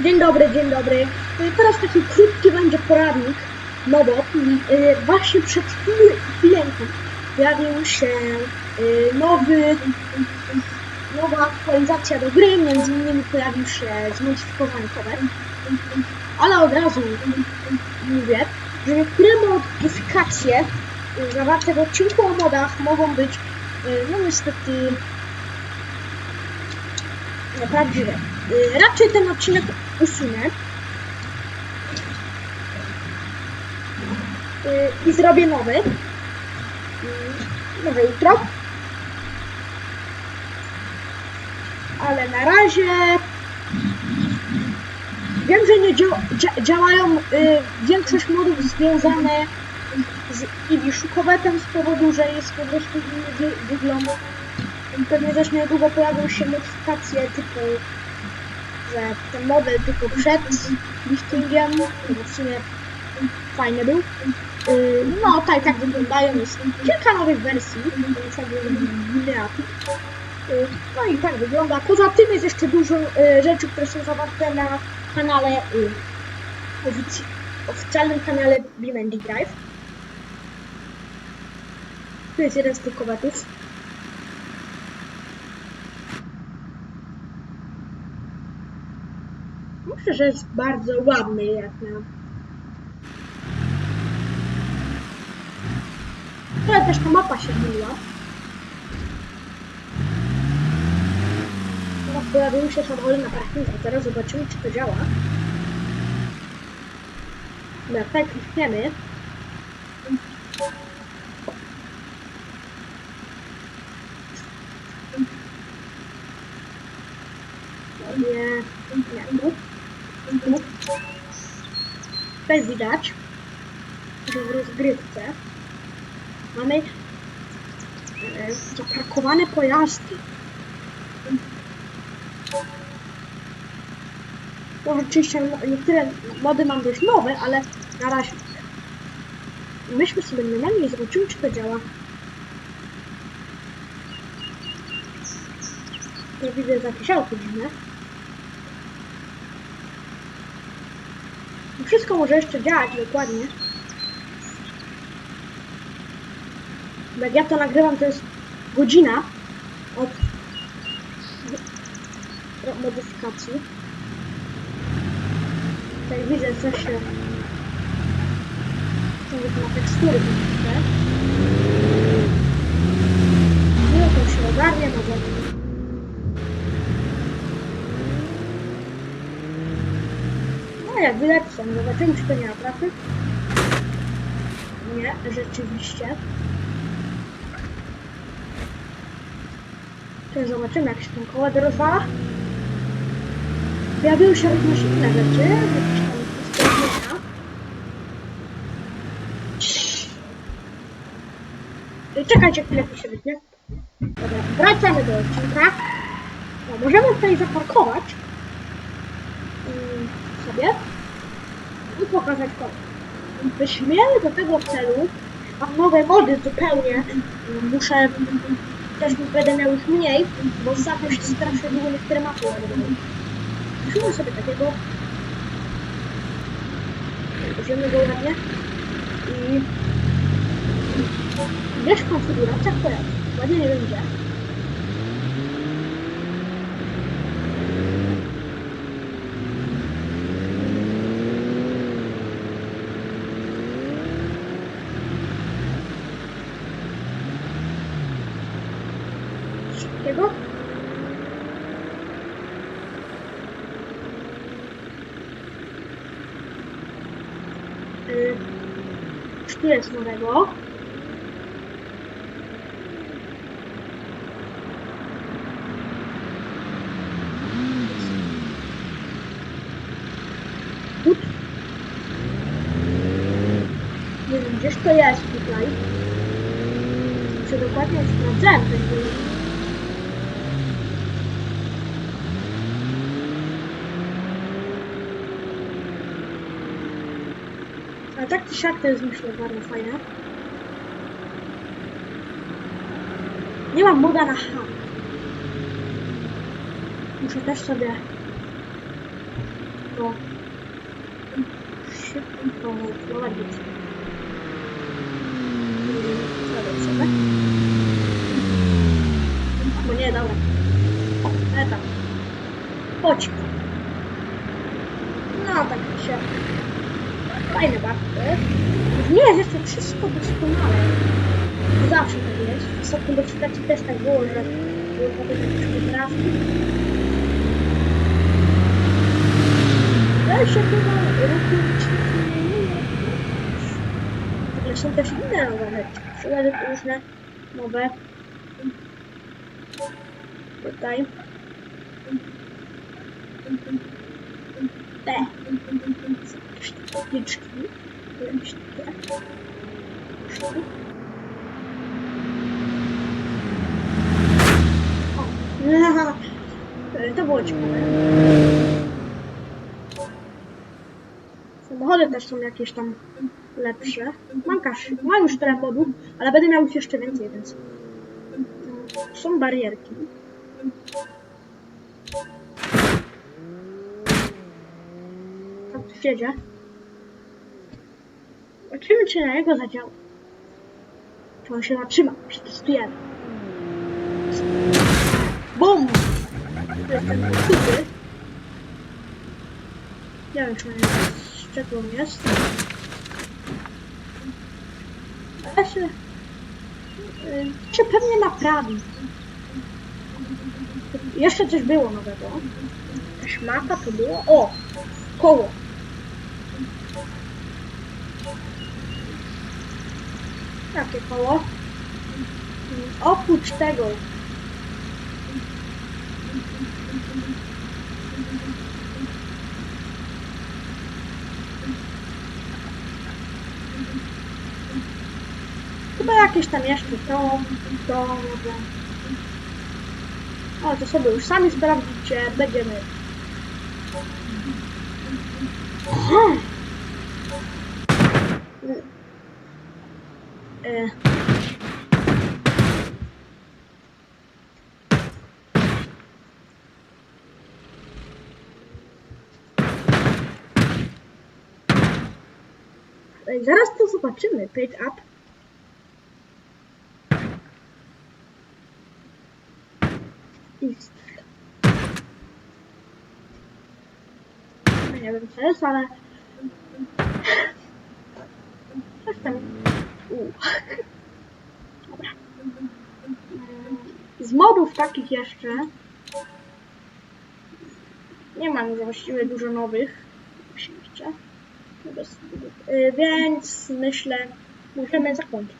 Dzień dobry, dzień dobry. Y, Teraz taki krótki będzie poradnik, no bo y, właśnie przed chwil- pojawił się y, nowy, nowa aktualizacja do gry, między innymi pojawił się zmodyfikowany cover. Ale od razu mówię, że niektóre modyfikacje zawarte w odcinku o modach mogą być, no niestety, nieprawdziwe. Raczej ten odcinek usunę. Y, I zrobię nowy. Y, Nowe jutro. Ale na razie wiem, że nie dzia dzia działają y, większość modów związane z Ibi Szukowetem z powodu, że jest po prostu inny wy wygląd. Pewnie też niedługo pojawią się modyfikacje typu że ten model tylko przed liftingiem, bo w sumie fajny był. Yy, No, tak, tak wyglądają. Jest kilka nowych wersji. Yy, No i tak wygląda. Poza tym jest jeszcze dużo yy, rzeczy, które są zawarte na kanale, ofic oficjalnym kanale BeamNG Drive. Tu jest jeden z tych kowatów. Że jest bardzo ładny jak na... Ale też ta mapa się zmieniła. Teraz pojawiły się samochody na parkingu. Teraz zobaczymy, czy to działa. Jak tak klikniemy. Nie, nie, tu. Tutaj widać, że w rozgrywce mamy e, zaparkowane pojazdy. No, niektóre mody mam dość nowe, ale na razie myśmy sobie normalnie i zobaczymy, czy to działa. Ja widzę jakieś auto dziwne. Wszystko może jeszcze działać dokładnie. Jak ja to nagrywam, to jest godzina od modyfikacji. Tak widzę, co się nawet na tekstury troszeczkę. Nie, to się ogarnie, no bo No jak wylecą, zobaczymy czy to nie ma trafy. Nie, rzeczywiście. To zobaczymy jak się ten koład rozwala. Pojawiły się również inne rzeczy, jakieś tam usprawnienia. Czekajcie chwilę, to się wytnie. Dobra, wracamy do odcinka. No, możemy tutaj zaparkować mm, sobie i pokazać kod. Wyśmiemy do tego celu, mam nowe mody zupełnie, muszę, też będę miał już mniej, bo się strasznie długo niektóre mapy ładowały. Musimy sobie takiego, weźmiemy go ładnie i wiesz w konfiguracjach pojazdu, ładnie nie będzie. Takiego. Y, Czy tu jest nowego? Nie wiem, gdzieś to jest tutaj. Czy dokładnie sprawdzałem ten Ale tak czy siak to jest myślę bardzo fajne. Nie mam moda na H. Muszę też sobie szybko. Szybko prowadzić. Zrobię sobie. Bo nie, dobra. Ale tam. Chodź. No tak się. Fajne babki. Jest jeszcze wszystko doskonale. Zawsze tak jest. W ostatnim doczytacie też tak było, że były potem jakieś poprawki. Ale się chyba nie Ale są też inne nowe rzeczy. Przykłady różne nowe. Tutaj. Są jakieś tabliczki. O. To było ciekawe. Samochody też są jakieś tam lepsze. Mam kasz, mam już tyle modów, ale będę miał jeszcze więcej, więc są barierki. Tu się dzieje? Zobaczymy, czy na niego zadziała. Czy on się zatrzyma? Przetestujemy. BUM! To jest ten kuty. Nie wiem, czy z czego on jest. Ale się... y, się pewnie naprawi. Jeszcze coś było nowego. Jakaś mapa to było? O! Koło. Jakie koło? Oprócz tego. Chyba jakieś tam jeszcze to, to może. O, to sobie już sami sprawdzicie, będziemy. Hmm. E. Zaraz to zobaczymy. Page up. No nie wiem co jest, ale coś tam. U. Z modów takich jeszcze nie mam właściwie dużo nowych. No y, Więc myślę, możemy zakończyć.